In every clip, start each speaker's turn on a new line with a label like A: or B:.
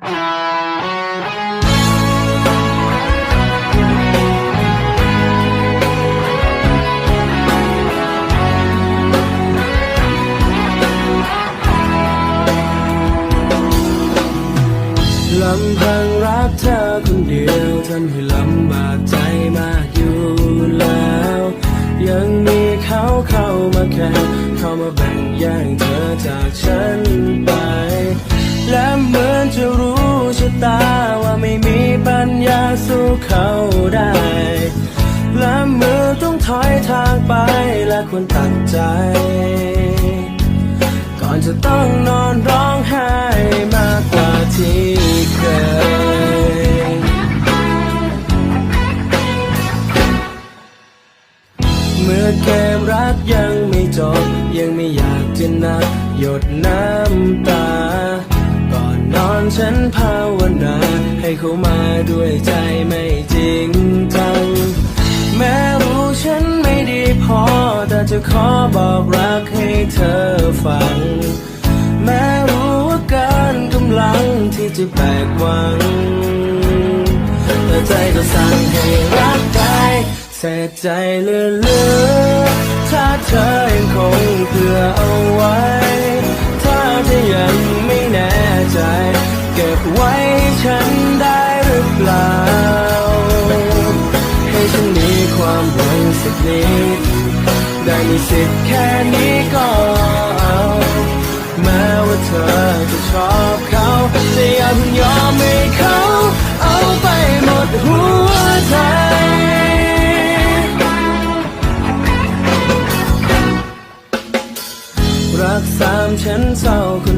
A: ลำพังรักเธอคนเดียวทำให้ลำบากใจมากอยู่แล้ว ยังมีเขาเข้ามาแข่เข้ามาแบ่งแย่งเธอจากฉัน และเหมือนจะรู้ชะตาว่าไม่มีปัญญาสู้เขาได้ และเมื่อต้องถอยทางไปและควรตัดใจ ก่อนจะต้องนอนร้องไห้มากกว่าที่เคยเมื่อเกมรักยังไม่จบ ยังไม่อยากจะนับหยดน้ำตา ฉันภาวนา ให้เขามาด้วยใจไม่จริงจัง แม้รู้ฉันไม่ดีพอ แต่จะขอบอกรักให้เธอฟัง แม้รู้ว่ากินกำลังที่จะแบกหวัง แต่ใจก็สั่งให้รักไปเสียใจเหลือถ้าเธอยังคงเผื่อเอาไว้ ถ้าเธอยังไม่แน่ใจ เก็บไว้ให้ฉันได้หรือเปล่า ให้ฉันมีความหวังสักนิด ได้มีสิทธิ์แค่นี้ก็เอาแม้ว่าเธอจะชอบเขาแต่อย่าเพิ่งยอมให้เขาเอาไปหมดหัวใจรักสามฉันเศร้าคน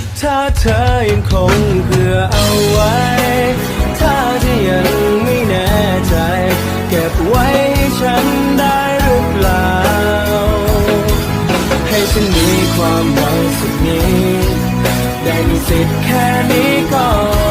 A: ถ้าเธอยังคงเพื่อเอาไว้ ถ้าเธอยังไม่แน่ใจ เก็บไว้ให้ฉันได้หรือเปล่า ให้ฉันมีความหวังสักนิดได้มีสิทธิ์แค่นี้ก็เอน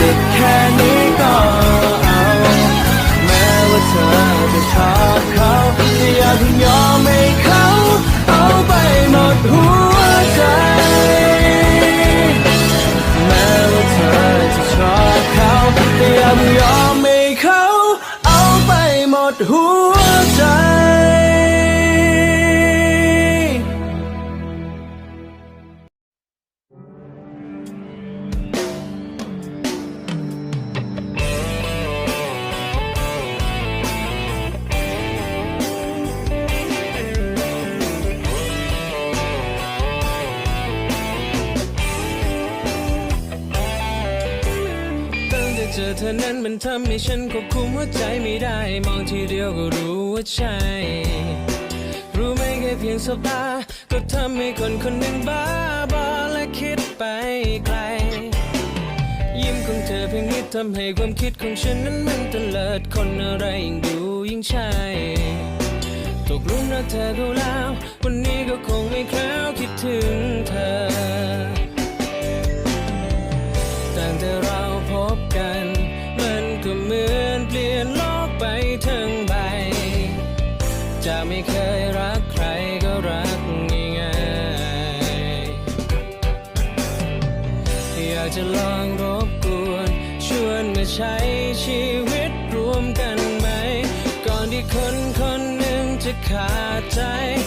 A: ได้ในสิทธิ์แค่นี้ก็เอา แม้ว่าเธอจะชอบเขาแต่อย่าเพิ่งยอมให้เขาเอาไปหมดหัวใจ แม้ว่าเธอจะชอบเขาแต่อย่าเพิ่งยอมให้เขาเอาไปหมดหัว อนั้นมันทำให้ฉันควบคุมหัวใจไม่ได้ มองทีเดียวก็รู้ว่าใช่ รู้ไหมแค่เพียงสบตา ก็ทำให้คนคนหนึ่งบ้าบอและคิดไปไกล ยิ้มของเธอเพียงนิดทำให้ความคิดของฉันนั้นมันตะเลิดคนอะไรยิ่งดูยิ่งใช่ตกลุมรักเธอก็แล้ว วันนี้ก็คงไม่แคล้วคิดถึง time.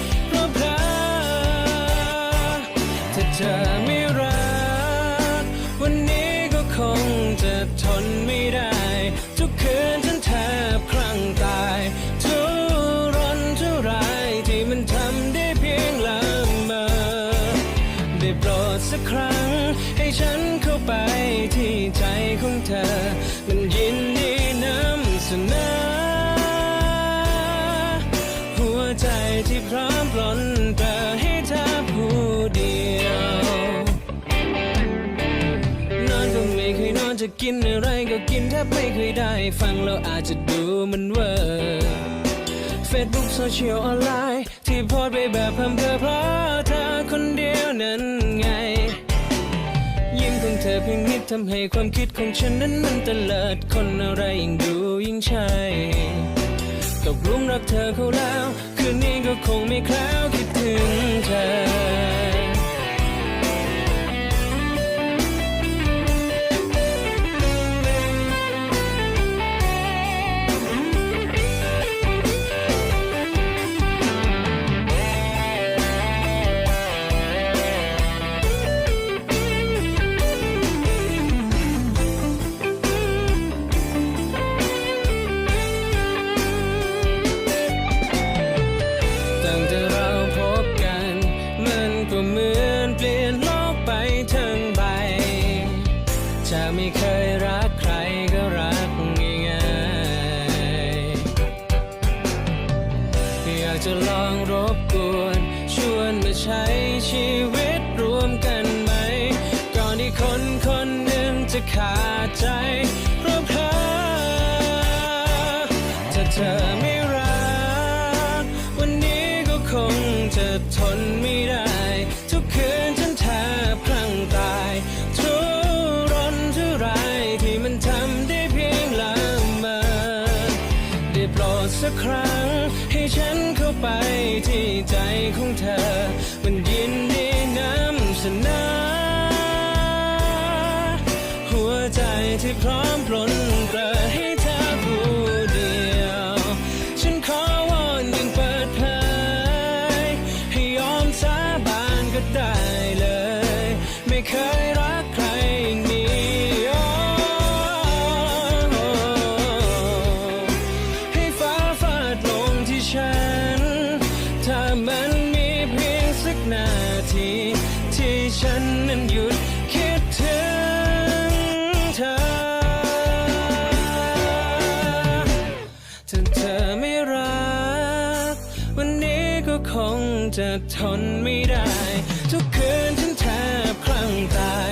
A: อะไรก็กินแทบไม่เคยได้ ฟังแล้วอาจจะดูมันเวอร์เฟซบุ๊กโซเชียลออนไลน์ที่โพสไปแบบเพิ่มเธอเพราะเธอคนเดียวนั้นไง ยิ้มของเธอเพียงนิดทำให้ความคิดของฉันนั้นมันเตลิดคนอะไรยิ่งดูยิ่งใช่ตกลุมรักเธอเขาแล้ว คืนนี้ก็คงไม่แคล้วคิดถึงเธอ จะขาดใจ จะทนไม่ได้ ทุกคืนฉันแทบคลั่งตาย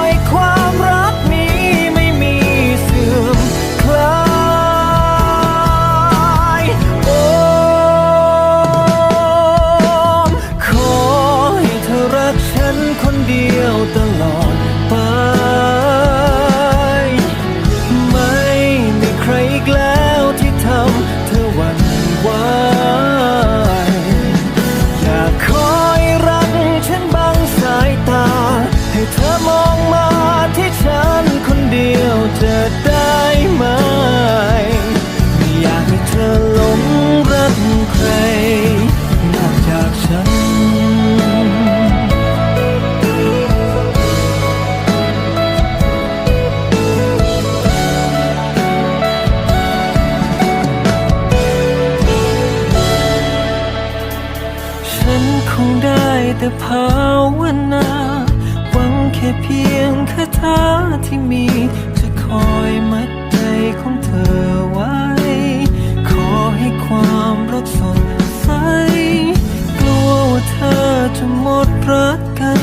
B: จะหมดรักกัน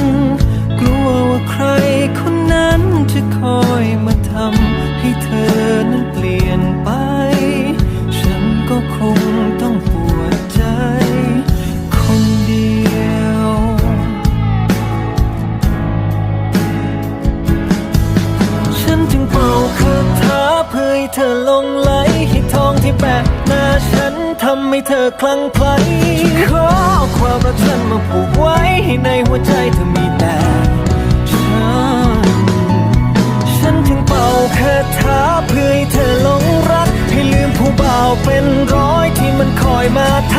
B: กลัวว่าใครคนนั้นจะคอยมาทำให้เธอนั้นเปลี่ยนไป ฉันก็คงต้องปวดใจ คนเดียว ฉันจึงเป่าคาถาเพื่อให้เธอลงไหลให้ทองที่แปะหน้าฉันทำให้เธอคลั่งไคล้ มันคอยมาท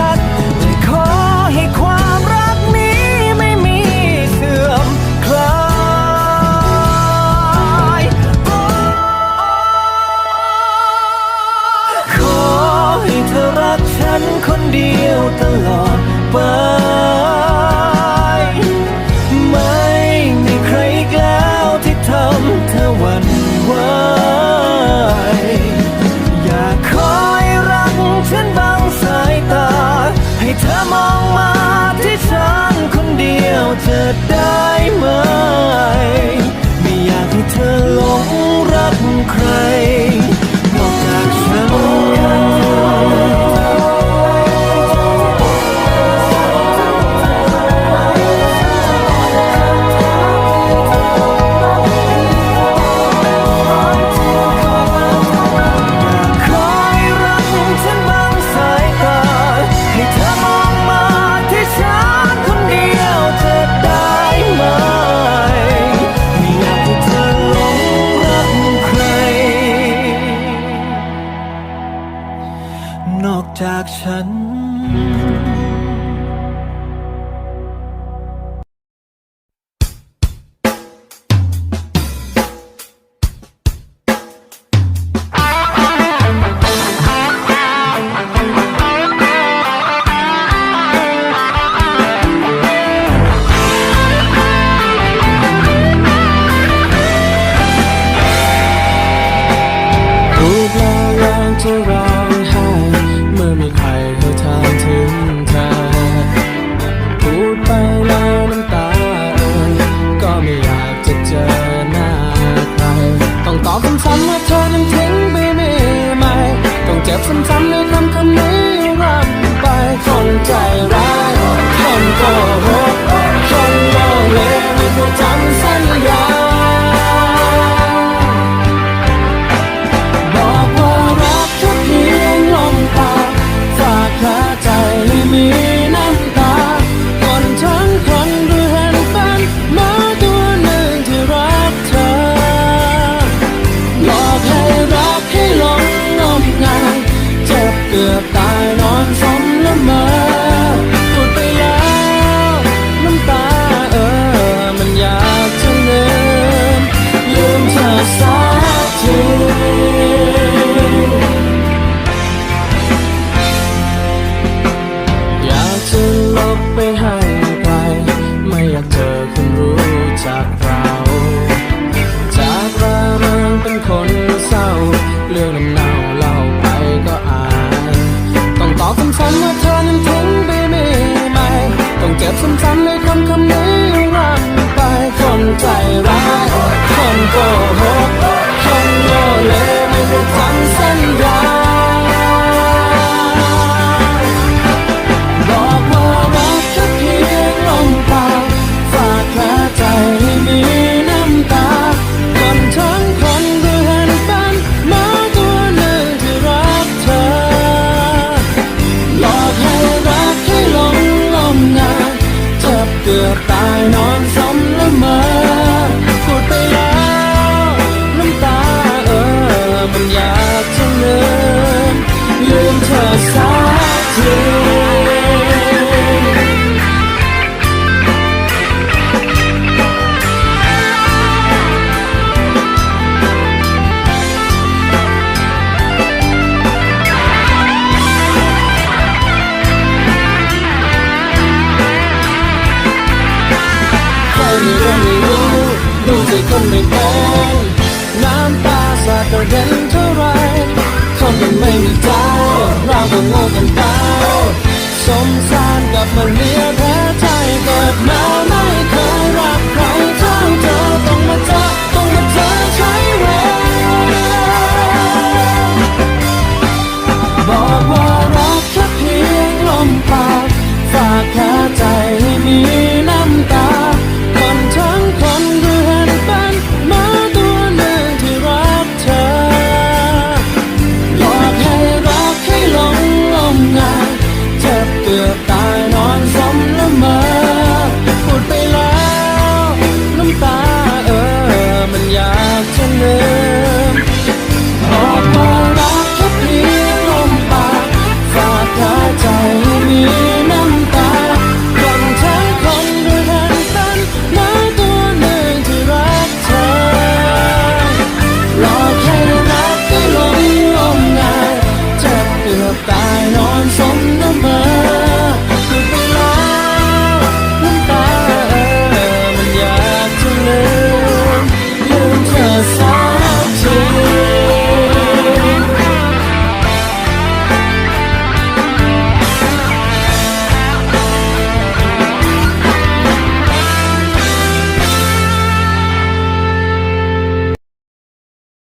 B: ฉัน รู
A: ปหล่อลางจะ ใจร้ายคนโกหกคนโง่เลไม่ได้จำสัญญาบอกว่ารักแค่เพียงลมปากฝากแผลใจให้มีน้ำตาคนทั้งคนก็เห็นเป็นหมาตัวหนึ่งที่รักเธอหลอกให้รักให้หลงลมงายเจ็บเกือบตายนอน สารกลับมาเลียแพ้ใจเกิดมาไม่เคยรักใครเท่าเธอต้องมาเจอต้องมาเจอใช้เวลาบอกว่ารักแค่เพียงลมปากฝากแค่ใจ